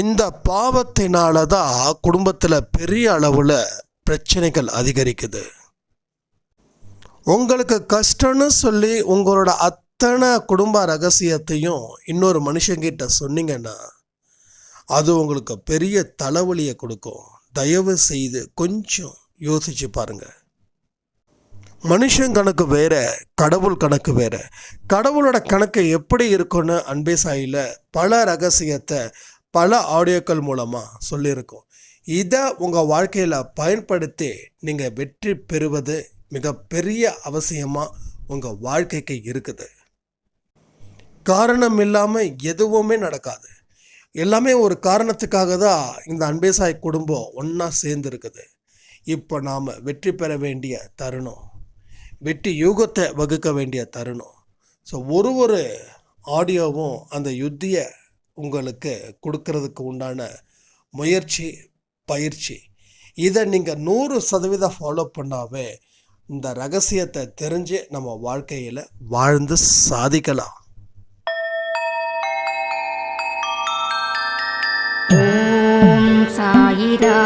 இந்த பாவத்தினால தான் குடும்பத்தில் பெரிய அளவில் பிரச்சனைகள் அதிகரிக்குது. உங்களுக்கு கஷ்டம்னு சொல்லி உங்களோட அத்தனை குடும்ப ரகசியத்தையும் இன்னொரு மனுஷங்கிட்ட சொன்னீங்கன்னா அது உங்களுக்கு பெரிய தலைவலியை கொடுக்கும். தயவு செய்து கொஞ்சம் யோசிச்சு பாருங்க. மனுஷன் கணக்கு வேற கடவுள் கணக்கு வேற. கடவுளோட கணக்கு எப்படி இருக்குன்னு அன்பே சாயில் பல ரகசியத்தை பல ஆடியோக்கள் மூலமாக சொல்லியிருக்கோம். இதை உங்கள் வாழ்க்கையில் பயன்படுத்தி நீங்கள் வெற்றி பெறுவது மிகப்பெரிய அவசியமாக உங்கள் வாழ்க்கைக்கு இருக்குது. காரணம் இல்லாமல் எதுவுமே நடக்காது. எல்லாமே ஒரு காரணத்துக்காக தான் இந்த அன்பேசாய் குடும்பம் ஒன்றா சேர்ந்து இருக்குது இப்போ நாம் வெற்றி பெற வேண்டிய தருணம் வெற்றி யூகத்தை வகுக்க வேண்டிய தருணம். ஸோ ஒரு ஒரு ஆடியோவும் அந்த யுத்தியை உங்களுக்கு கொடுக்கறதுக்கு உண்டான முயற்சி பயிற்சி. இதை நீங்கள் நூறு சதவீதம் ஃபாலோ பண்ணாவே இந்த ரகசியத்தை தெரிஞ்சு நம்ம வாழ்க்கையில் வாழ்ந்து சாதிக்கலாம். ஓம் சாயிரா.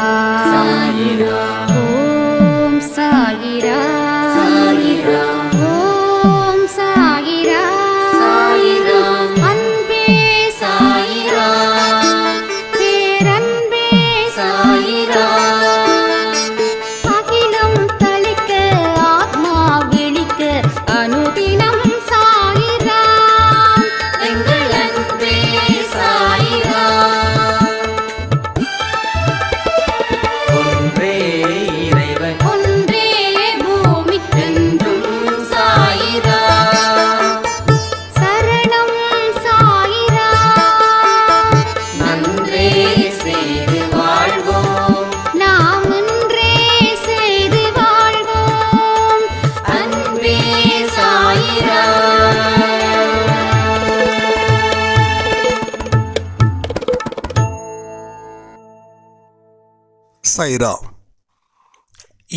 சாயிரா. ஓம் சாயிரா. சாயிரா.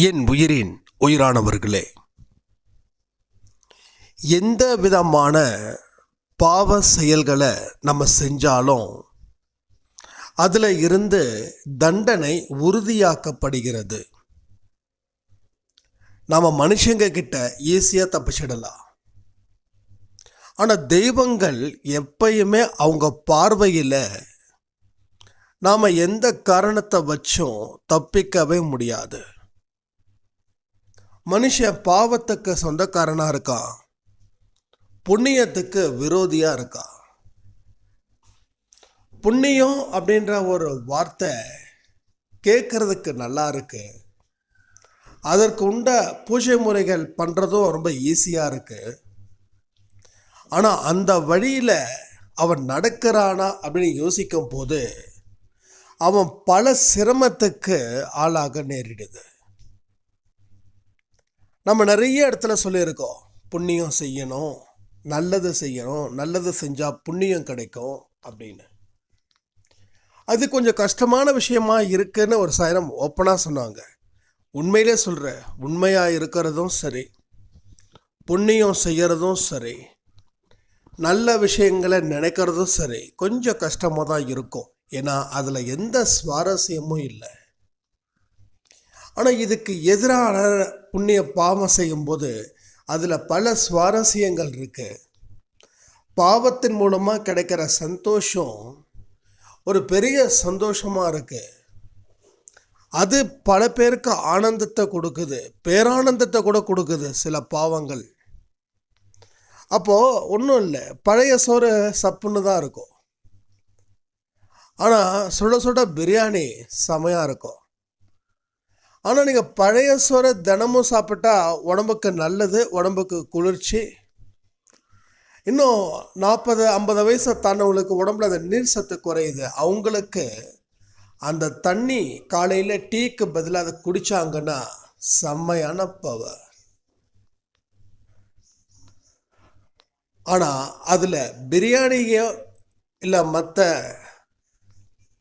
என் உயிரின் உயிரானவர்களே எந்த விதமான பாவ செயல்களை நம்ம செஞ்சாலும் அதில் இருந்து தண்டனை உறுதியாக்கப்படுகிறது. நம்ம மனுஷங்க கிட்ட ஈஸியாக தப்பிச்சிடலாம். ஆனால் தெய்வங்கள் எப்பயுமே அவங்க பார்வையில் நாம் எந்த காரணத்தை வச்சும் தப்பிக்கவே முடியாது. மனுஷன் பாவத்துக்கு சொந்தக்காரனாக இருக்கான் புண்ணியத்துக்கு விரோதியாக இருக்கான் புண்ணியம் அப்படின்ற ஒரு வார்த்தை கேட்குறதுக்கு நல்லா இருக்கு. அதற்கு உண்ட பூஜை முறைகள் பண்ணுறதும் ரொம்ப ஈஸியாக இருக்குது ஆனால் அந்த வழியில் அவன் நடக்கிறானா அப்படின்னு யோசிக்கும் போது அவன் பல சிரமத்துக்கு ஆளாக நேரிடுது. நம்ம நிறைய இடத்துல சொல்லியிருக்கோம். புண்ணியம் செய்யணும் நல்லது செய்யணும் நல்லது செஞ்சால் புண்ணியம் கிடைக்கும் அப்படின்னு. அது கொஞ்சம் கஷ்டமான விஷயமா இருக்குன்னு ஒரு சாயிரம் ஓப்பனாக சொன்னாங்க. உண்மையிலே சொல்கிற உண்மையாக இருக்கிறதும் சரி புண்ணியம் செய்கிறதும் சரி நல்ல விஷயங்களை நினைக்கிறதும் சரி கொஞ்சம் கஷ்டமாக தான் இருக்கும். ஏன்னா அதில் எந்த சுவாரஸ்யமும் இல்லை. ஆனால் இதுக்கு எதிரான புண்ணிய பாவம் செய்யும்போது அதில் பல சுவாரஸ்யங்கள் இருக்கு. பாவத்தின் மூலமாக கிடைக்கிற சந்தோஷம் ஒரு பெரிய சந்தோஷமாக இருக்கு. அது பல பேருக்கு ஆனந்தத்தை கொடுக்குது பேரானந்தத்தை கூட கொடுக்குது சில பாவங்கள். அப்போது ஒன்றும் இல்லை பழைய சோறு சப்புன்னு தான் இருக்கும். ஆனால் சுட சுட பிரியாணி செமையாக இருக்கும். ஆனால் நீங்கள் பழைய சோறை தினமும் சாப்பிட்டா உடம்புக்கு நல்லது உடம்புக்கு குளிர்ச்சி. இன்னும் நாற்பது ஐம்பது வயசை தாண்டவங்களுக்கு உடம்புல அந்த நீர் சத்து குறையுது. அவங்களுக்கு அந்த தண்ணி காலையில் டீக்கு பதிலாக அதை குடித்தாங்கன்னா செம்மையான பவர் ஆனால் அதில் பிரியாணியோ இல்லை மற்ற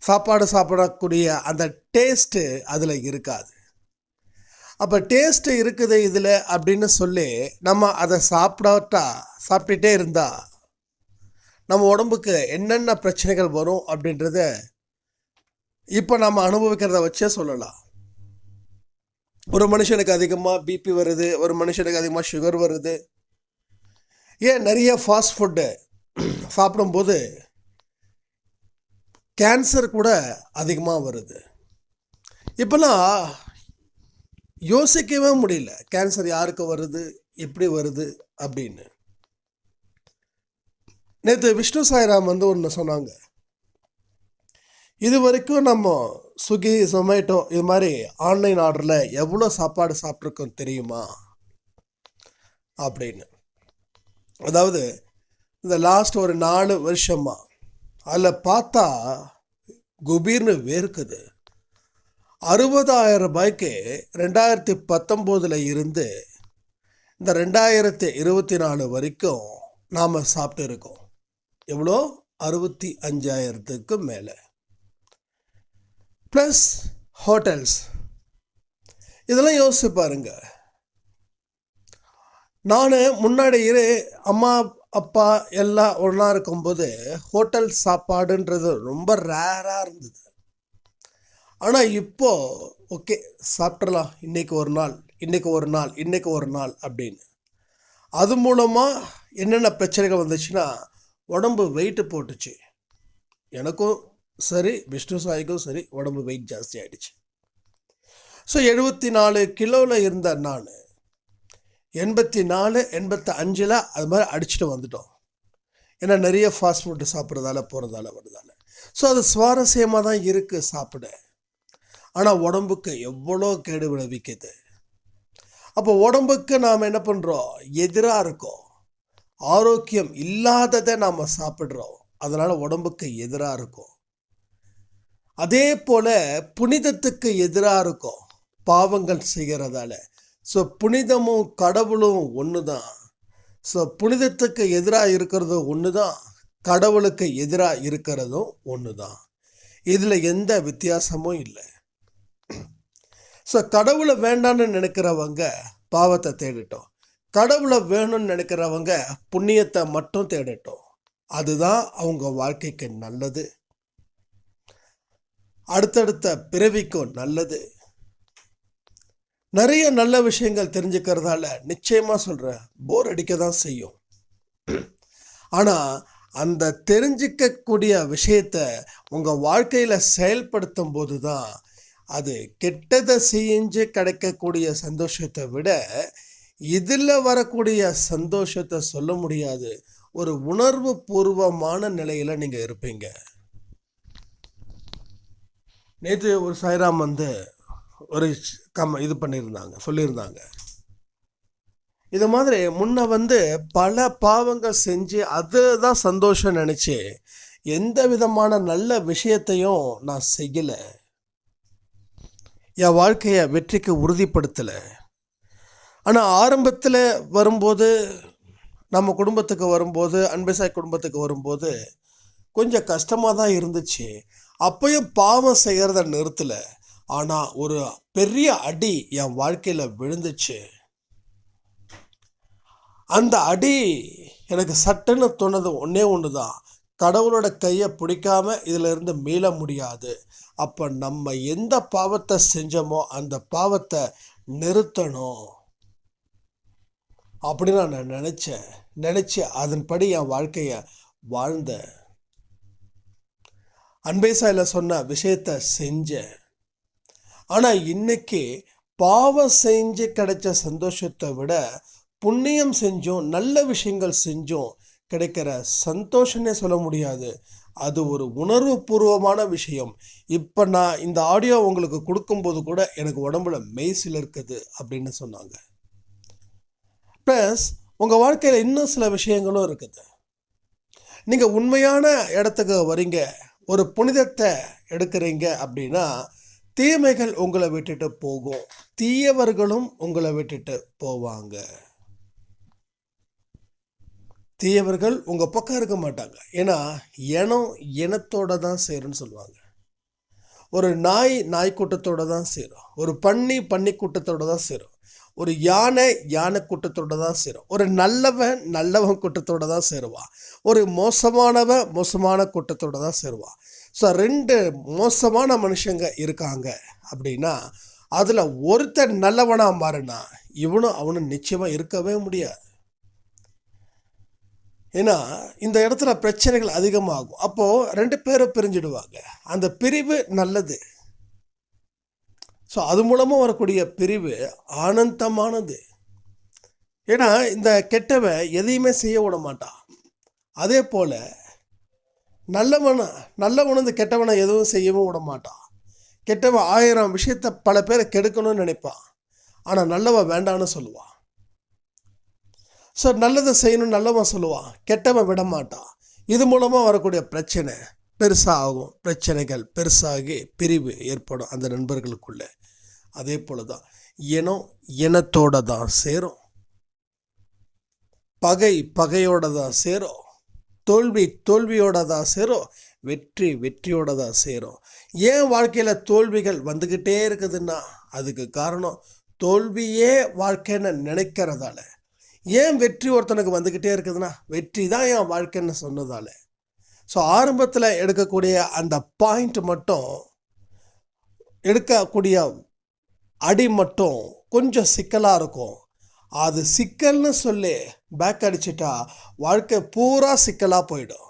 சாப்பாடு சாப்பிடக்கூடிய அந்த டேஸ்ட்டு அதில் இருக்காது. அப்போ டேஸ்ட்டு இருக்குது இதில் அப்படின்னு சொல்லி நம்ம அதை சாப்பிடாட்டா சாப்பிட்டுட்டே இருந்தால் நம்ம உடம்புக்கு என்னென்ன பிரச்சனைகள் வரும் அப்படின்றத இப்போ நம்ம அனுபவிக்கிறத வச்சே சொல்லலாம். ஒரு மனுஷனுக்கு அதிகமாக பிபி வருது ஒரு மனுஷனுக்கு அதிகமாக சுகர் வருது. ஏன் நிறைய ஃபாஸ்ட் ஃபுட்டு சாப்பிடும்போது கேன்சர் கூட அதிகமாக வருது. இப்போலாம் யோசிக்கவே முடியல. கேன்சர் யாருக்கு வருது? எப்படி வருது? அப்படின்னு. நேற்று விஷ்ணு சாய்ராம் வந்து ஒன்று சொன்னாங்க. இது வரைக்கும் நம்ம ஸ்விக்கி ஜொமேட்டோ இது மாதிரி ஆன்லைன் ஆர்டரில் எவ்வளோ சாப்பாடு சாப்பிட்ருக்கோம் தெரியுமா? அப்படின்னு. அதாவது இந்த லாஸ்ட் ஒரு நாலு வருஷமா அதில் பார்த்தா குபீர்னு வேர்க்குது. அறுபதாயிரம் ரூபாய்க்கு ரெண்டாயிரத்தி பத்தொம்போதில் இருந்து இந்த ரெண்டாயிரத்தி இருபத்தி நாலு வரைக்கும் நாம் சாப்பிட்டு இருக்கோம். எவ்வளோ? அறுபத்தி அஞ்சாயிரத்துக்கு மேலே. ப்ளஸ் ஹோட்டல்ஸ் இதெல்லாம் யோசிச்சு பாருங்க. நான் முன்னாடி இரு அம்மா அப்பா எல்லாம் ஒன்றா இருக்கும்போது ஹோட்டல் சாப்பாடுன்றது ரொம்ப ரேராக இருந்தது. ஆனால் இப்போது ஓகே சாப்பிட்றலாம் இன்றைக்கு ஒரு நாள் இன்றைக்கு ஒரு நாள் இன்றைக்கு ஒரு நாள் அப்படின்னு. அது மூலமாக என்னென்ன பிரச்சனைகள் வந்துச்சுன்னா உடம்பு வெயிட்டு போட்டுச்சு. எனக்கும் சரி விஷ்ணு சாய்க்கும் சரி உடம்பு வெயிட் ஜாஸ்தி ஆகிடுச்சு ஸோ எழுபத்தி நாலு கிலோவில் இருந்த நான் எண்பத்தி நாலு எண்பத்தி அஞ்சில் அது மாதிரி அடிச்சுட்டு வந்துட்டோம். ஏன்னா நிறைய ஃபாஸ்ட் ஃபுட்டு சாப்பிட்றதால போகிறதால வருதால ஸோ அது சுவாரஸ்யமாக தான் இருக்குது சாப்பிட. ஆனால் உடம்புக்கு எவ்வளோ கேடு விளைவிக்குது? அப்போ உடம்புக்கு நாம் என்ன பண்ணுறோம் எதிராக இருக்கோம். ஆரோக்கியம் இல்லாததை நாம் சாப்பிட்றோம். அதனால் உடம்புக்கு எதிராக இருக்கும். அதே போல் புனிதத்துக்கு எதிராக இருக்கும். பாவங்கள் செய்கிறதால. ஸோ புனிதமும் கடவுளும் ஒன்று தான் ஸோ புனிதத்துக்கு எதிராக இருக்கிறது ஒன்று தான் கடவுளுக்கு எதிராக இருக்கிறதும் ஒன்று தான் இதில் எந்த வித்தியாசமும் இல்லை. ஸோ கடவுளை வேண்டான்னு நினைக்கிறவங்க பாவத்தை தேடிட்டோம். கடவுளை வேணும்னு நினைக்கிறவங்க புண்ணியத்தை மட்டும் தேடட்டும். அதுதான் அவங்க வாழ்க்கைக்கு நல்லது. அடுத்தடுத்த பிறவிக்கும் நல்லது. நிறைய நல்ல விஷயங்கள் தெரிஞ்சுக்கிறதால நிச்சயமா சொல்றேன் போர் அடிக்க தான் செய்யும். ஆனா அந்த தெரிஞ்சிக்கக்கூடிய விஷயத்த உங்க வாழ்க்கையில செயல்படுத்தும் போது தான் அது கெட்டதை செஞ்சு கிடைக்கக்கூடிய சந்தோஷத்தை விட இதில் வரக்கூடிய சந்தோஷத்தை சொல்ல முடியாது. ஒரு உணர்வு பூர்வமான நிலையில் நீங்கள் இருப்பீங்க. நேற்று ஒரு சாய்ராம் வந்து ஒரு கம் இது பண்ணியிருந்தாங்க சொல்லியிருந்தாங்க. இது மாதிரி முன்ன வந்து பல பாவங்கள் செஞ்சு அது தான் சந்தோஷம் நினச்சி எந்த விதமான நல்ல விஷயத்தையும் நான் செய்யலை. என் வாழ்க்கையை வெற்றிக்கு உறுதிப்படுத்தலை. ஆனால் ஆரம்பத்தில் வரும்போது நம்ம குடும்பத்துக்கு வரும்போது அன்பேசாய் குடும்பத்துக்கு வரும்போது கொஞ்சம் கஷ்டமாக தான் இருந்துச்சு. அப்பயும் பாவம் செய்கிறத நிறுத்தலை. ஆனால் ஒரு பெரிய அடி என் வாழ்க்கையில் விழுந்துச்சு. அந்த அடி எனக்கு சட்டுன்னு தோணுது ஒன்றே ஒன்று தான் கடவுளோட கையை பிடிக்காம இதிலிருந்து மீள முடியாது. அப்போ நம்ம எந்த பாவத்தை செஞ்சோமோ அந்த பாவத்தை நிறுத்தணும். அப்படின்னு நான் நினச்சேன். நினச்சி அதன்படி என் வாழ்க்கையை வாழ்ந்தேன். அன்பேசாயில் சொன்ன விஷயத்த செஞ்சேன். ஆனால் இன்னைக்கு பாவம் செஞ்சு கிடைச்ச சந்தோஷத்தை விட புண்ணியம் செஞ்சும் நல்ல விஷயங்கள் செஞ்சும் கிடைக்கிற சந்தோஷம்னே சொல்ல முடியாது. அது ஒரு உணர்வு பூர்வமான விஷயம். இப்போ நான் இந்த ஆடியோ உங்களுக்கு கொடுக்கும்போது கூட எனக்கு உடம்புல மெய்சில் இருக்குது அப்படின்னு சொன்னாங்க. ப்ளஸ் உங்கள் வாழ்க்கையில் இன்னும் சில விஷயங்களும் இருக்குது. நீங்கள் உண்மையான இடத்துக்கு வரீங்க ஒரு புனிதத்தை எடுக்கிறீங்க அப்படின்னா தீமைகள் உங்களை விட்டுட்டு போகும். தீயவர்களும் உங்களை விட்டுட்டு போவாங்க. தீயவர்கள் உங்கள் பக்கம் இருக்க மாட்டாங்க. ஏன்னா இனம் இனத்தோட தான் சேரும்னு சொல்லுவாங்க. ஒரு நாய் நாய் கூட்டத்தோட தான் சேரும். ஒரு பன்னி பன்னி கூட்டத்தோட தான் சேரும். ஒரு யானை யானை கூட்டத்தோட தான் சேரும். ஒரு நல்லவன் நல்லவன் கூட்டத்தோட தான் சேருவான் ஒரு மோசமானவன் மோசமான கூட்டத்தோட தான் சேருவான் ஸோ ரெண்டு மோசமான மனுஷங்க இருக்காங்க அப்படின்னா அதில் ஒருத்தர் நல்லவனாக மாறினா இவனும் அவனும் நிச்சயமாக இருக்கவே முடியாது. ஏன்னா இந்த இடத்துல பிரச்சனைகள் அதிகமாகும். அப்போது ரெண்டு பேரும் பிரிஞ்சிடுவாங்க. அந்த பிரிவு நல்லது. ஸோ அது மூலமாக வரக்கூடிய பிரிவு ஆனந்தமானது. ஏன்னா இந்த கெட்டவன் எதையுமே செய்ய விட மாட்டான். அதே போல் நல்லவனை நல்லவன் இந்த கெட்டவனை எதுவும் செய்யவும் விட மாட்டான். கெட்டவன் ஆயிரம் விஷயத்தை பல பேரை கெடுக்கணும்னு நினைப்பான். ஆனால் நல்லவன் வேண்டான்னு சொல்லுவான். ஸோ நல்லதை செய்யணும் நல்லவன் சொல்லுவான் கெட்டவன் விட மாட்டான் இது மூலமாக வரக்கூடிய பிரச்சனை பெருசாகும். பிரச்சனைகள் பெருசாகி பிரிவு ஏற்படும் அந்த நண்பர்களுக்குள்ள. அதே போல தான் இனம் இனத்தோட தான் சேரும். பகை பகையோட தான் சேரும். தோல்வி தோல்வியோட தான் சேரும். வெற்றி வெற்றியோட தான் சேரும். ஏன் வாழ்க்கையில் தோல்விகள் வந்துக்கிட்டே இருக்குதுன்னா அதுக்கு காரணம் தோல்வியே வாழ்க்கைன்னு நினைக்கிறதால. ஏன் வெற்றி ஒருத்தனுக்கு வந்துக்கிட்டே இருக்குதுன்னா வெற்றி தான் என் வாழ்க்கைன்னு சொன்னதால். ஸோ ஆரம்பத்தில் எடுக்கக்கூடிய அந்த பாயிண்ட் மட்டும் எடுக்கக்கூடிய அடி மட்டும் கொஞ்சம் சிக்கலாக இருக்கும். அது சிக்கல்னு சொல்லி பேக் அடிச்சிட்டா வாழ்க்கை பூரா சிக்கலாக போயிடும்.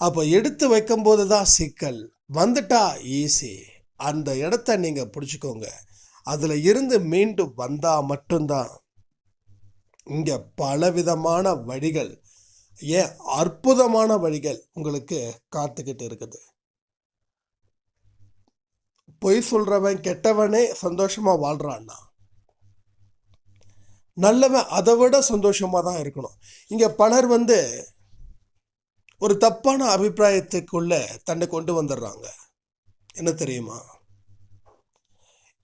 அப்போ எடுத்து வைக்கும்போது தான் சிக்கல். வந்துட்டா ஈஸி அந்த இடத்த நீங்கள் பிடிச்சிக்கோங்க. அதில் இருந்து மீண்டும் வந்தால் மட்டும்தான். இங்கே பலவிதமான வழிகள் ஏன் அற்புதமான வழிகள் உங்களுக்கு காத்துக்கிட்டு இருக்குது. பொய் சொல்கிறவன் கெட்டவனே சந்தோஷமாக வாழ்கிறான்னா நல்லவன் அதை விட சந்தோஷமாக தான் இருக்கணும். இங்கே பலர் வந்து ஒரு தப்பான அபிப்பிராயத்துக்குள்ளே தன்னை கொண்டு வந்துடுறாங்க என்ன தெரியுமா?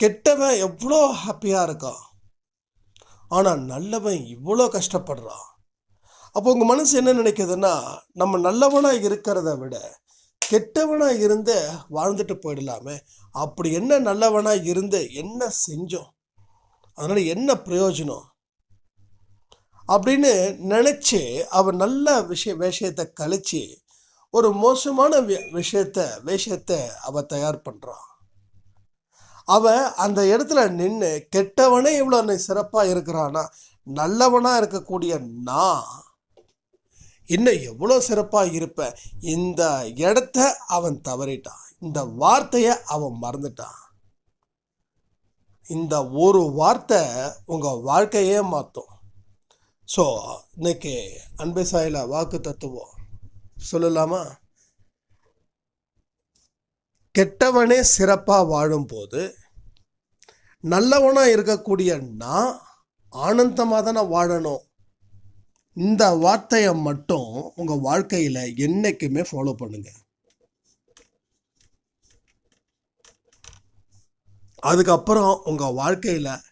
கெட்டவன் எவ்வளோ ஹாப்பியாக இருக்கான். ஆனால் நல்லவன் இவ்வளோ கஷ்டப்படுறான். அப்போ உங்கள் மனசு என்ன நினைக்குதுன்னா நம்ம நல்லவனாக இருக்கிறத விட கெட்டவனாக இருந்து வாழ்ந்துட்டு போயிடலாமே. அப்படி என்ன நல்லவனாக இருந்து என்ன செஞ்சோம்? அதனால் என்ன பிரயோஜனம்? அப்படின்னு நினச்சி அவன் நல்ல விஷய விஷயத்தை கழித்து ஒரு மோசமான வி- விஷயத்த விஷயத்தை அவ தயார் பண்ணுறான் அவன் அந்த இடத்துல நின்று கெட்டவனே இவ்வளோ சிறப்பாக இருக்கிறானா? நல்லவனாக இருக்கக்கூடிய நான் இன்னும் எவ்வளோ சிறப்பாக இருப்பேன் இந்த இடத்த அவன் தவறிட்டான். இந்த வார்த்தையை அவன் மறந்துட்டான். இந்த ஒரு வார்த்தை உங்கள் வாழ்க்கையே மாற்றும் ஸோ இன்னைக்கு அன்பை சாயில வாக்கு தத்துவம் சொல்லலாமா? கெட்டவனே சிறப்பாக வாழும்போது நல்லவனாக இருக்கக்கூடிய நான் ஆனந்தமாக தானே வாழணும். இந்த வார்த்தையை மட்டும் உங்கள் வாழ்க்கையில் என்றைக்குமே ஃபாலோ பண்ணுங்கள் அதுக்கப்புறம் உங்கள் வாழ்க்கையில்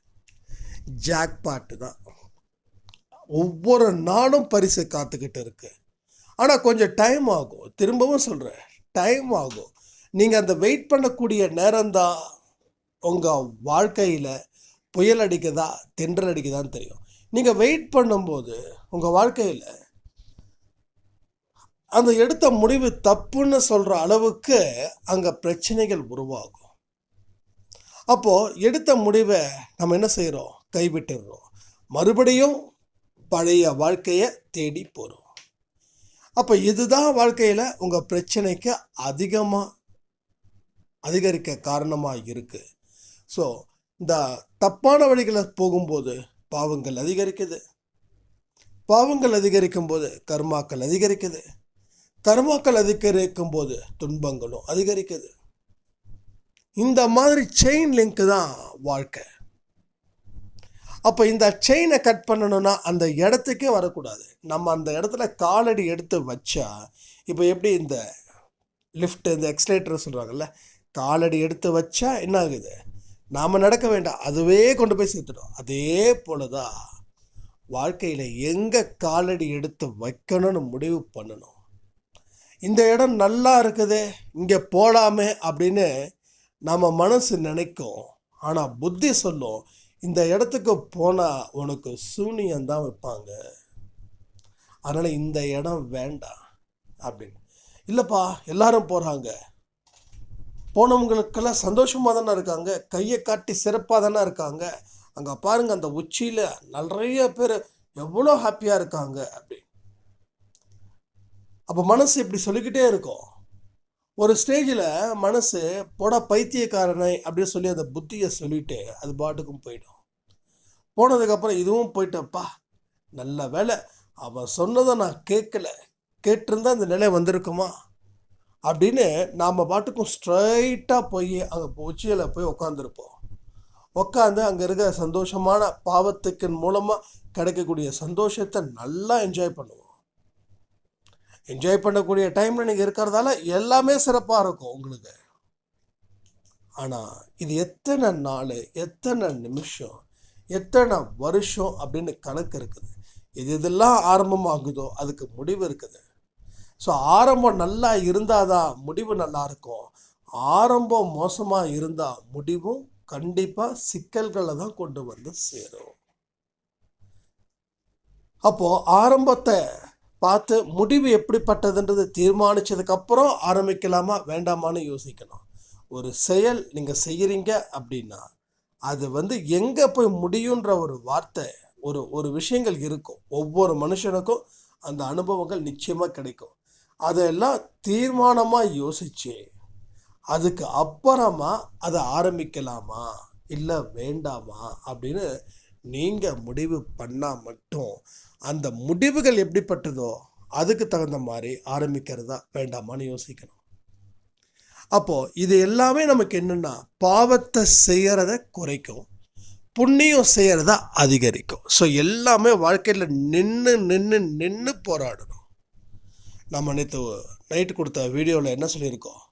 ஜாக்பாட்டு தான். ஒவ்வொரு நாளும் பரிசு காத்துக்கிட்டு இருக்கு. ஆனால் கொஞ்சம் டைம் ஆகும். திரும்பவும் சொல்கிறேன் டைம் ஆகும். நீங்கள் அந்த வெயிட் பண்ணக்கூடிய நேரம்தான் உங்கள் வாழ்க்கையில் புயல் அடிக்குதா தென்றல் அடிக்குதான்னு தெரியும். நீங்கள் வெயிட் பண்ணும்போது உங்கள் வாழ்க்கையில் அந்த எடுத்த முடிவு தப்புன்னு சொல்கிற அளவுக்கு அங்கே பிரச்சனைகள் உருவாகும். அப்போது எடுத்த முடிவை நம்ம என்ன செய்கிறோம் கைவிட்டுடுறோம் மறுபடியும் பழைய வாழ்க்கையை தேடி போகிறோம் அப்போ இதுதான் வாழ்க்கையில் உங்கள் பிரச்சனைக்கு அதிகமாக அதிகரிக்க காரணமாக இருக்குது ஸோ இந்த தப்பான வழிகளை போகும்போது பாவங்கள் அதிகரிக்குது. பாவங்கள் அதிகரிக்கும் போது கர்மாக்கள் அதிகரிக்குது. கர்மாக்கள் அதிகரிக்கும் போது துன்பங்களும் அதிகரிக்குது. இந்த மாதிரி செயின் லிங்க் தான் வாழ்க்கை. அப்போ இந்த செயினை கட் பண்ணணும்னா அந்த இடத்துக்கே வரக்கூடாது. நம்ம அந்த இடத்துல காலடி எடுத்து வச்சா இப்போ எப்படி இந்த லிஃப்ட் இந்த எக்ஸ்லேட்டர் சொல்கிறாங்கல்ல காலடி எடுத்து வச்சா என்ன ஆகுது நாம் நடக்க வேண்டாம். அதுவே கொண்டு போய் சேர்த்துடும் அதே போல தான் வாழ்க்கையில் எங்கே காலடி எடுத்து வைக்கணும்னு முடிவு பண்ணணும். இந்த இடம் நல்லா இருக்குது. இங்கே போகலாமே அப்படின்னு நம்ம மனசு நினைக்கும். ஆனால் புத்தி சொல்லும். இந்த இடத்துக்கு போனால் உனக்கு சூனியம் தான் வைப்பாங்க. அதனால் இந்த இடம் வேண்டாம் அப்படின்னு. இல்லைப்பா எல்லாரும் போகிறாங்க போனவங்களுக்கெல்லாம் சந்தோஷமாக தானே இருக்காங்க. கையை காட்டி சிறப்பாக தானே இருக்காங்க. அங்கே பாருங்க அந்த உச்சியில் நிறைய பேர் எவ்வளோ ஹாப்பியாக இருக்காங்க அப்படி அப்போ மனசு இப்படி சொல்லிக்கிட்டே இருக்கும். ஒரு ஸ்டேஜில் மனசு போட பைத்தியக்காரனை அப்படின்னு சொல்லி அந்த புத்தியை சொல்லிட்டு அது பாட்டுக்கும் போயிடும். போனதுக்கப்புறம் இதுவும் போயிட்டப்பா. நல்ல வேலை அவன் சொன்னதை நான் கேட்கல. கேட்டிருந்தா இந்த நிலை வந்திருக்குமா? அப்படின்னு நாம் பாட்டுக்கும் ஸ்ட்ரைட்டாக போய் அங்கே உச்சியில் போய் உட்காந்துருப்போம் உட்காந்து அங்கே இருக்கிற சந்தோஷமான பாவத்துக்கு மூலமாக கிடைக்கக்கூடிய சந்தோஷத்தை நல்லா என்ஜாய் பண்ணுவோம். என்ஜாய் பண்ணக்கூடிய டைமில் நீங்கள் இருக்கிறதால எல்லாமே சிறப்பாக இருக்கும் உங்களுக்கு. ஆனால் இது எத்தனை நாள் எத்தனை நிமிஷம் எத்தனை வருஷம் அப்படின்னு கணக்கு இருக்குது. இது இதெல்லாம் ஆரம்பமாகுதோ அதுக்கு முடிவு இருக்குது. ஸோ ஆரம்பம் நல்லா இருந்தால் தான் முடிவு நல்லாயிருக்கும் ஆரம்பம் மோசமாக இருந்தால் முடிவும் கண்டிப்பாக சிக்கல்களை தான் கொண்டு வந்து சேரும். அப்போது ஆரம்பத்தை பார்த்து முடிவு எப்படிப்பட்டதுன்றது தீர்மானிச்சதுக்கப்புறம் ஆரம்பிக்கலாமா வேண்டாமான்னு யோசிக்கணும். ஒரு செயல் நீங்கள் செய்கிறீங்க அப்படின்னா அது வந்து எங்கே போய் முடியுன்ற ஒரு வார்த்தை ஒரு ஒரு விஷயங்கள் இருக்கும். ஒவ்வொரு மனுஷனுக்கும் அந்த அனுபவங்கள் நிச்சயமாக கிடைக்கும். அதெல்லாம் தீர்மானமாக யோசிச்சு அதுக்கு அப்புறமா அதை ஆரம்பிக்கலாமா? இல்லை வேண்டாமா? அப்படின்னு நீங்கள் முடிவு பண்ணால் மட்டும் அந்த முடிவுகள் எப்படிப்பட்டதோ அதுக்கு தகுந்த மாதிரி ஆரம்பிக்கிறதா வேண்டாமான்னு யோசிக்கணும். அப்போது இது எல்லாமே நமக்கு என்னென்னா பாவத்தை செய்கிறத குறைக்கும். புண்ணியம் செய்கிறத அதிகரிக்கும். ஸோ எல்லாமே வாழ்க்கையில் நின்று நின்று நின்று போராடணும். நம்ம நேற்று நைட்டு கொடுத்த வீடியோவில் என்ன சொல்லியிருக்கோம்?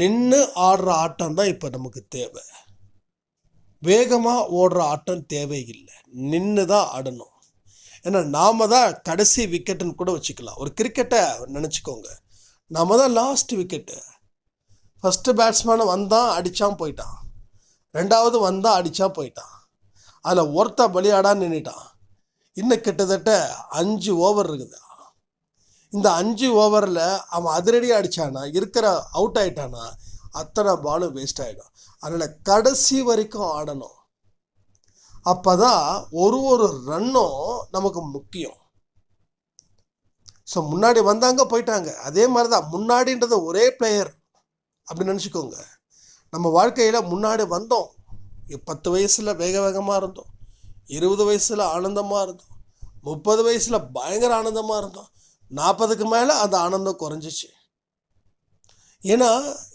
நின்று ஆடுற ஆட்டம் தான் இப்போ நமக்கு தேவை. வேகமாக ஓடுற ஆட்டம் தேவையில்லை. நின்று தான் ஆடணும். ஏன்னா நாம தான் கடைசி விக்கெட்டுன்னு கூட வச்சுக்கலாம். ஒரு கிரிக்கெட்டை நினச்சிக்கோங்க. நாம் தான் லாஸ்ட் விக்கெட்டு ஃபஸ்ட்டு பேட்ஸ்மேனை வந்தான் அடித்தான் போயிட்டான். ரெண்டாவது வந்தால் அடித்தான் போயிட்டான். அதில் ஒருத்த பலியாடா நின்றுட்டான் இன்னும் கிட்டத்தட்ட அஞ்சு ஓவர் இருக்குது. இந்த அஞ்சு ஓவரில் அவன் அதிரடியாக அடித்தானா இருக்கிற அவுட் ஆயிட்டானா அத்தனை பாலும் வேஸ்ட் ஆகிடும் அதனால் கடைசி வரைக்கும் ஆடணும். அப்போ தான் ஒரு ஒரு ரன்னும் நமக்கு முக்கியம். ஸோ முன்னாடி வந்தாங்க போயிட்டாங்க. அதே மாதிரி தான் முன்னாடின்றது ஒரே பிளேயர் அப்படின்னு நினச்சிக்கோங்க. நம்ம வாழ்க்கையில் முன்னாடி வந்தோம். பத்து வயசில் வேக வேகமாக இருந்தோம். இருபது வயசில் ஆனந்தமாக இருந்தோம். முப்பது வயசில் பயங்கர ஆனந்தமாக இருந்தோம். நாற்பதுக்கு மேலே அந்த ஆனந்தம் குறைஞ்சிச்சு. ஏன்னா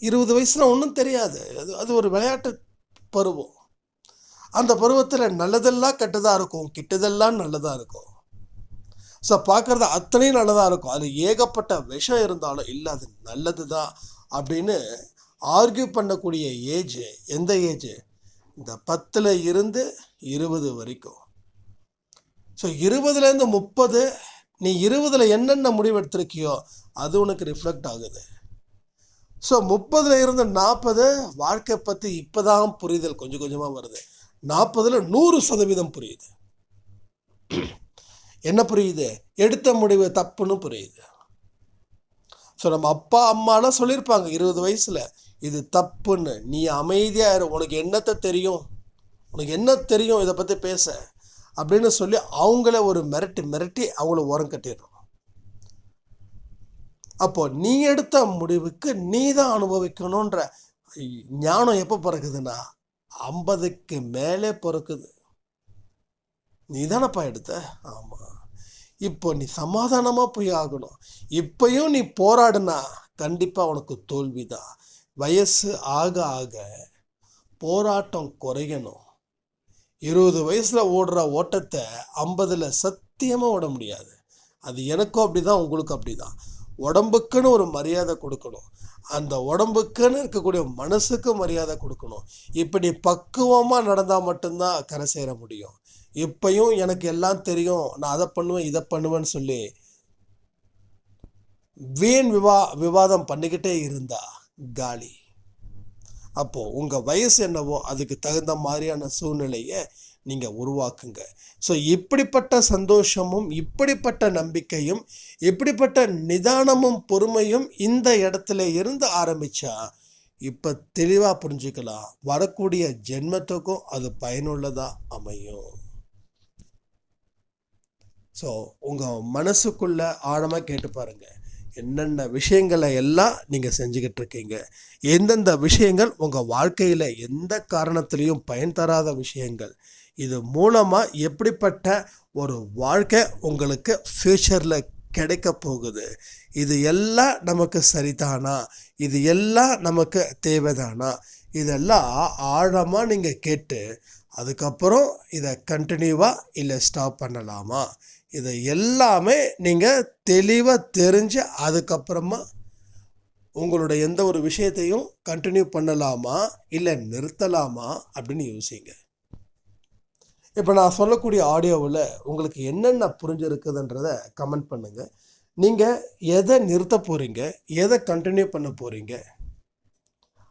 இருபது வயசில் ஒன்றும் தெரியாது. அது அது ஒரு விளையாட்டு பருவம். அந்த பருவத்தில் நல்லதெல்லாம் கெட்டதாக இருக்கும் கெட்டதெல்லாம் நல்லதாக இருக்கும். ஸோ பார்க்குறது அத்தனையும் நல்லதாக இருக்கும். அது ஏகப்பட்ட விஷம் இருந்தாலும் இல்லை அது நல்லது தான் அப்படின்னு ஆர்கியூ பண்ணக்கூடிய ஏஜ் எந்த ஏஜ் இந்த பத்தில் இருந்து இருபது வரைக்கும். ஸோ இருபதுலேருந்து முப்பது நீ இருபதில் என்னென்ன முடிவெடுத்திருக்கியோ அது உனக்கு ரிஃப்ளெக்ட் ஆகுது. ஸோ முப்பதில் இருந்து நாற்பது வாழ்க்கை பற்றி இப்போ தான் புரிதல் கொஞ்சம் கொஞ்சமாக வருது. நாற்பதில் நூறு சதவீதம் புரியுது. என்ன புரியுது? எடுத்த முடிவு தப்புன்னு புரியுது. ஸோ நம்ம அப்பா அம்மாலாம் சொல்லியிருப்பாங்க இருபது வயசில் இது தப்புன்னு. நீ அமைதியாக இரு உனக்கு என்னத்தை தெரியும்? உனக்கு என்ன தெரியும்? இதை பற்றி பேச. அப்படின்னு சொல்லி அவங்கள ஒரு மிரட்டி மிரட்டி அவங்கள உரம் கட்டிடுறோம் அப்போது நீ எடுத்த முடிவுக்கு நீ தான் அனுபவிக்கணுன்ற ஞானம் எப்போ பிறக்குதுன்னா ஐம்பதுக்கு மேலே பிறக்குது. நீ தானப்பா எடுத்த? ஆமாம் இப்போ நீ சமாதானமாக போய் ஆகணும். இப்போயும் நீ போராடுனா கண்டிப்பாக உனக்கு தோல்வி தான் வயசு ஆக ஆக போராட்டம் குறையணும். இருபது வயசில் ஓடுற ஓட்டத்தை ஐம்பதில் சத்தியமாக ஓட முடியாது. அது எனக்கும் அப்படி தான் உங்களுக்கும் அப்படி தான் உடம்புக்குன்னு ஒரு மரியாதை கொடுக்கணும். அந்த உடம்புக்குன்னு இருக்கக்கூடிய மனசுக்கு மரியாதை கொடுக்கணும். இப்படி பக்குவமாக நடந்தால் மட்டும்தான் கரை சேர முடியும். இப்பையும் எனக்கு எல்லாம் தெரியும். நான் அதை பண்ணுவேன் இதை பண்ணுவேன்னு சொல்லி வீண் விவா விவாதம் பண்ணிக்கிட்டே இருந்தா காலி. அப்போது உங்கள் வயசு என்னவோ அதுக்கு தகுந்த மாதிரியான சூழ்நிலையை நீங்கள் உருவாக்குங்க. ஸோ இப்படிப்பட்ட சந்தோஷமும் இப்படிப்பட்ட நம்பிக்கையும் இப்படிப்பட்ட நிதானமும் பொறுமையும் இந்த இடத்துல இருந்து ஆரம்பித்தா இப்போ தெளிவாக புரிஞ்சுக்கலாம். வரக்கூடிய ஜென்மத்துக்கும் அது பயனுள்ளதாக அமையும். ஸோ உங்கள் மனசுக்குள்ளே ஆழமாக கேட்டு பாருங்கள் என்னென்ன விஷயங்களை எல்லாம் நீங்கள் செஞ்சுக்கிட்டு இருக்கீங்க எந்தெந்த விஷயங்கள் உங்கள் வாழ்க்கையில் எந்த காரணத்திலையும் பயன் தராத விஷயங்கள்? இது மூலமாக எப்படிப்பட்ட ஒரு வாழ்க்கை உங்களுக்கு ஃப்யூச்சரில் கிடைக்க போகுது? இது எல்லாம் நமக்கு சரிதானா? இது எல்லாம் நமக்கு தேவைதானா? இதெல்லாம் ஆழமாக நீங்கள் கேட்டு அதுக்கப்புறம் இதை கண்டினியூவாக இல்லை ஸ்டாப் பண்ணலாமா? இதை எல்லாமே நீங்கள் தெளிவாக தெரிஞ்சு அதுக்கப்புறமா உங்களுடைய எந்த ஒரு விஷயத்தையும் கண்டினியூ பண்ணலாமா? இல்லை நிறுத்தலாமா? அப்படின்னு யோசிங்க. இப்போ நான் சொல்லக்கூடிய ஆடியோவில் உங்களுக்கு என்னென்ன புரிஞ்சிருக்குதுன்றத கமெண்ட் பண்ணுங்கள் நீங்கள் எதை நிறுத்த போகிறீங்க எதை கண்டினியூ பண்ண போகிறீங்க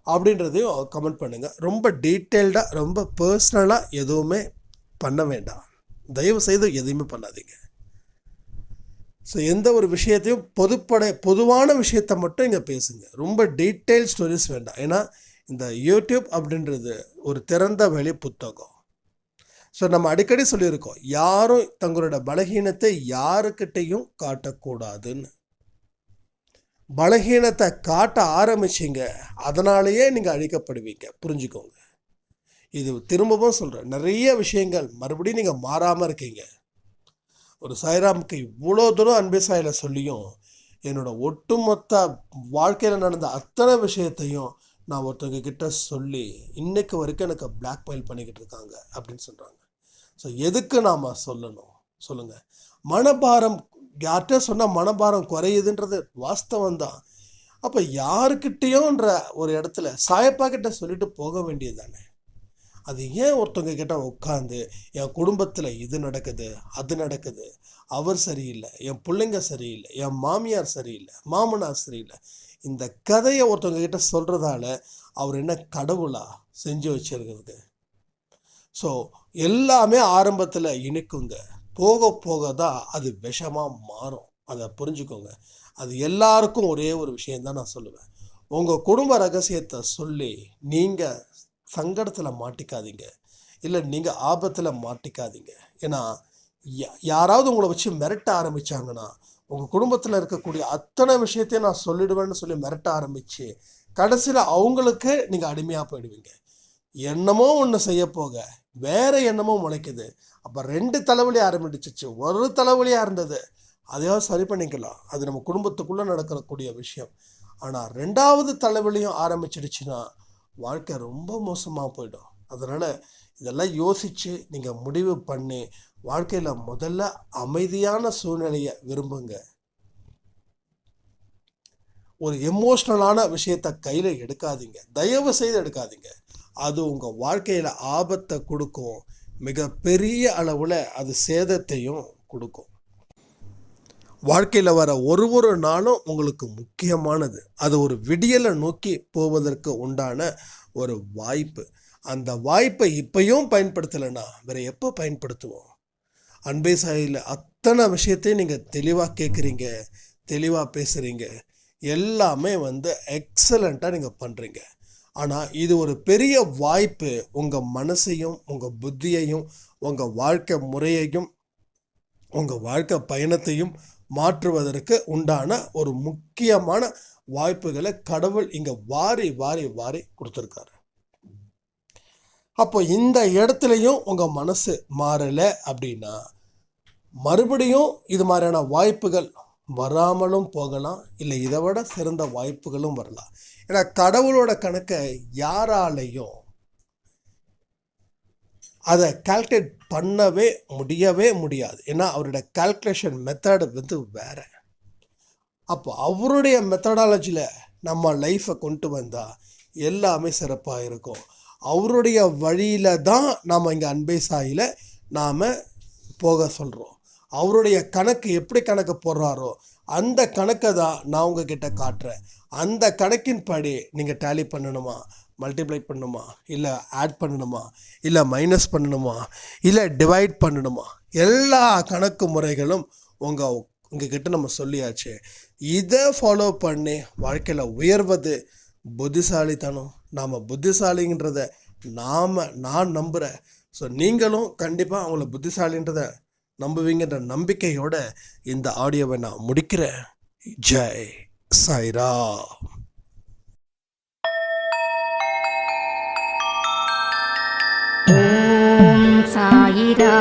அப்படின்றதையும் கமெண்ட் பண்ணுங்கள் ரொம்ப டீட்டெயில்டாக ரொம்ப பர்சனலாக எதுவுமே பண்ண வேண்டாம். தயவு செய்து எதையுமே பண்ணாதீங்க. ஸோ எந்த ஒரு விஷயத்தையும் பொதுப்படை பொதுவான விஷயத்தை மட்டும் இங்கே பேசுங்க. ரொம்ப டீட்டெயில் ஸ்டோரிஸ் வேண்டாம். ஏன்னா இந்த யூடியூப் அப்படின்றது ஒரு திறந்த வெளி புத்தகம். ஸோ நம்ம அடிக்கடி சொல்லியிருக்கோம் யாரும் தங்களோட பலகீனத்தை யாருக்கிட்டையும் காட்டக்கூடாதுன்னு. பலகீனத்தை காட்ட ஆரம்பிச்சிங்க அதனாலேயே நீங்கள் அழிக்கப்படுவீங்க. புரிஞ்சுக்கோங்க. இது திரும்பவும் சொல்கிறேன் நிறைய விஷயங்கள் மறுபடியும் நீங்கள் மாறாமல் இருக்கீங்க. ஒரு சாய்ராமுக்கு இவ்வளோ தூரம் அன்பே சாயில சொல்லியும் என்னோட ஒட்டுமொத்த வாழ்க்கையில் நடந்த அத்தனை விஷயத்தையும் நான் ஒருத்தவங்க கிட்ட சொல்லி இன்னைக்கு வரைக்கும் எனக்கு பிளாக்மெயில் பண்ணிக்கிட்டு இருக்காங்க அப்படின்னு சொல்கிறாங்க ஸோ எதுக்கு நாம் சொல்லணும்? சொல்லுங்கள் மனபாரம் யார்கிட்ட சொன்னால் மனபாரம் குறையுதுன்றது வாஸ்தவம் தான். அப்போ யாருக்கிட்டேயோன்ற ஒரு இடத்துல சாயப்பா கிட்ட சொல்லிட்டு போக வேண்டியது தானே? அது ஏன் ஒருத்தவங்க கிட்ட உட்காந்து என் குடும்பத்தில் இது நடக்குது அது நடக்குது. அவர் சரியில்லை என் பிள்ளைங்க சரியில்லை என் மாமியார் சரியில்லை மாமனார் சரியில்லை. இந்த கதையை ஒருத்தவங்க கிட்ட சொல்கிறதால அவர் என்ன கடவுளா செஞ்சு வச்சிருக்கிறது ஸோ எல்லாமே ஆரம்பத்தில் இனிக்குங்க. போக போக தான் அது விஷமாக மாறும். அதை புரிஞ்சுக்கோங்க. அது எல்லாருக்கும் ஒரே ஒரு விஷயந்தான் நான் சொல்லுவேன். உங்கள் குடும்ப ரகசியத்தை சொல்லி நீங்கள் சங்கடத்தில் மாட்டிக்காதீங்க. இல்லை நீங்கள் ஆபத்தில் மாட்டிக்காதீங்க. ஏன்னா யா- யாராவது உங்களை வச்சு மிரட்ட ஆரம்பிச்சாங்கன்னா உங்கள் குடும்பத்தில் இருக்கக்கூடிய அத்தனை விஷயத்தையும் நான் சொல்லிடுவேன்னு சொல்லி மிரட்ட ஆரம்பிச்சு கடைசியில் அவங்களுக்கு நீங்கள் அடிமையாக போயிடுவீங்க. என்னமோ ஒன்று செய்ய போக வேற என்னமோ முளைக்குது. அப்போ ரெண்டு தலைவலி ஆரம்பிச்சிச்சு. ஒரு தலைவலியாக இருந்தது. அதையாவது சரி பண்ணிக்கலாம். அது நம்ம குடும்பத்துக்குள்ளே நடக்கக்கூடிய விஷயம். ஆனால் ரெண்டாவது தலைவலியும் ஆரம்பிச்சிடுச்சுன்னா வாழ்க்கை ரொம்ப மோசமாக போயிடும். அதனால் இதெல்லாம் யோசித்து நீங்கள் முடிவு பண்ணி வாழ்க்கையில் முதல்ல அமைதியான சூழ்நிலையை விரும்புங்க. ஒரு எமோஷ்னலான விஷயத்தை கையில் எடுக்காதீங்க. தயவு செய்து எடுக்காதீங்க. அது உங்கள் வாழ்க்கையில் ஆபத்தை கொடுக்கும். மிகப்பெரிய அளவில் அது சேதத்தையும் கொடுக்கும். வாழ்க்கையில் வர ஒரு ஒரு நாளும் உங்களுக்கு முக்கியமானது. அது ஒரு விடியலை நோக்கி போவதற்கு உண்டான ஒரு வாய்ப்பு. அந்த வாய்ப்பை இப்பையும் பயன்படுத்தலைன்னா வேற எப்போ பயன்படுத்துவோம்? அன்பே சாயில் அத்தனை விஷயத்தையும் நீங்கள் தெளிவாக கேட்குறீங்க தெளிவாக பேசுகிறீங்க எல்லாமே வந்து எக்ஸலண்ட்டாக நீங்கள் பண்ணுறீங்க ஆனால் இது ஒரு பெரிய வாய்ப்பு. உங்கள் மனசையும் உங்கள் புத்தியையும் உங்கள் வாழ்க்கை முறையையும் உங்கள் வாழ்க்கை பயணத்தையும் மாற்றுவதற்கு உண்டான ஒரு முக்கியமான வாய்ப்புகளை கடவுள் இங்கே வாரி வாரி வாரி கொடுத்துருக்காரு. அப்போ இந்த இடத்துலையும் உங்கள் மனசு மாறலை அப்படின்னா மறுபடியும் இது மாதிரியான வாய்ப்புகள் வராமலும் போகலாம் இல்லை இதை விட சிறந்த வாய்ப்புகளும் வரலாம். ஏன்னா கடவுளோட கணக்கை யாராலையும் அதை கால்குலேட் பண்ணவே முடியவே முடியாது. ஏன்னா அவரோட கால்குலேஷன் மெத்தட் வந்து வேறு. அப்போ அவருடைய மெத்தடாலஜியில் நம்ம லைஃப்பை கொண்டு வந்தால் எல்லாமே சிறப்பாக இருக்கும். அவருடைய வழியில் தான் நாம் இங்கே அன்பை சாயில் நாம் போக சொல்கிறோம் அவருடைய கணக்கு எப்படி கணக்கு போடுறாரோ அந்த கணக்கை தான் நான் உங்ககிட்ட காட்டுறேன். அந்த கணக்கின்படி நீங்கள் டேலி பண்ணணுமா? மல்டிப்ளை பண்ணணுமா? இல்லை ஆட் பண்ணணுமா? இல்லை மைனஸ் பண்ணணுமா? இல்லை டிவைட் பண்ணணுமா? எல்லா கணக்கு முறைகளும் உங்கள் உங்ககிட்ட நம்ம சொல்லியாச்சு. இதை ஃபாலோ பண்ணி வாழ்க்கையில் உயர்வது புத்திசாலித்தனம். நாம் புத்திசாலின்றத நாம் நான் நம்புகிறேன் ஸோ நீங்களும் கண்டிப்பாக அவங்கள புத்திசாலின்றத நம்புவீங்கன்ற நம்பிக்கையோட இந்த ஆடியோவை நான் முடிக்கிறேன். ஜெய். சாய்ரா ஓம் சாயிரா